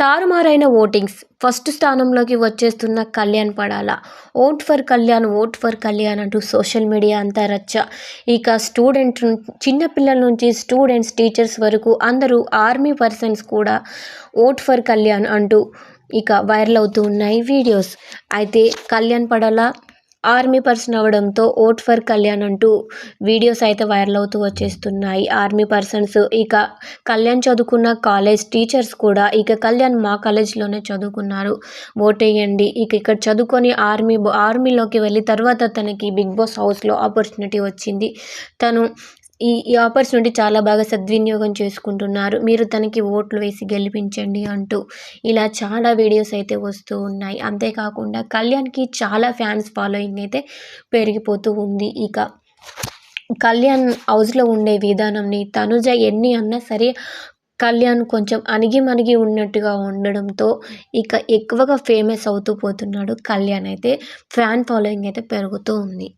తారుమారైన votings. First స్థానంలోకి వచ్చేస్తున్న Kalyan Padala. Vote for Kalyan vote for Kalyan అంటూ social media అంతా రచ్చ. ఇక స్టూడెంట్ చిన్నపిల్లల నుంచి స్టూడెంట్స్ టీచర్స్ వరకు అందరూ ఆర్మీ పర్సన్స్ కూడా ఓట్ ఫర్ కళ్యాణ్ అంటూ ఇక వైరల్ అవుతూ ఉన్నాయి వీడియోస్. అయితే కళ్యాణ్ పడాల ఆర్మీ పర్సన్ అవ్వడంతో ఓట్ ఫర్ కళ్యాణ్ అంటూ వీడియోస్ అయితే వైరల్ అవుతూ వచ్చేస్తున్నాయి. ఆర్మీ పర్సన్స్ ఇక కళ్యాణ్ చదువుకున్న కాలేజ్ టీచర్స్ కూడా ఇక కళ్యాణ్ మా కాలేజ్లోనే చదువుకున్నారు. ఓటేయండి వేయండి. ఇక ఇక్కడ చదువుకొని ఆర్మీ ఆర్మీలోకి వెళ్ళి తర్వాత తనకి బిగ్ బాస్ హౌస్లో ఆపర్చునిటీ వచ్చింది. తను ఈ ఈ ఆపర్చునిటీ చాలా బాగా సద్వినియోగం చేసుకుంటున్నారు. మీరు తనకి ఓట్లు వేసి గెలిపించండి అంటూ ఇలా చాలా వీడియోస్ అయితే వస్తూ ఉన్నాయి. అంతేకాకుండా కళ్యాణ్కి చాలా ఫ్యాన్స్ ఫాలోయింగ్ అయితే పెరిగిపోతూ ఉంది. ఇక కళ్యాణ్ హౌస్లో ఉండే విధానంని తనుజ ఎన్ని అన్నా సరే కళ్యాణ్ కొంచెం అణిగి మణిగి ఉన్నట్టుగా ఉండడంతో ఇక ఎక్కువగా ఫేమస్ అవుతూ పోతున్నాడు కళ్యాణ్ అయితే. ఫ్యాన్ ఫాలోయింగ్ అయితే పెరుగుతూ ఉంది.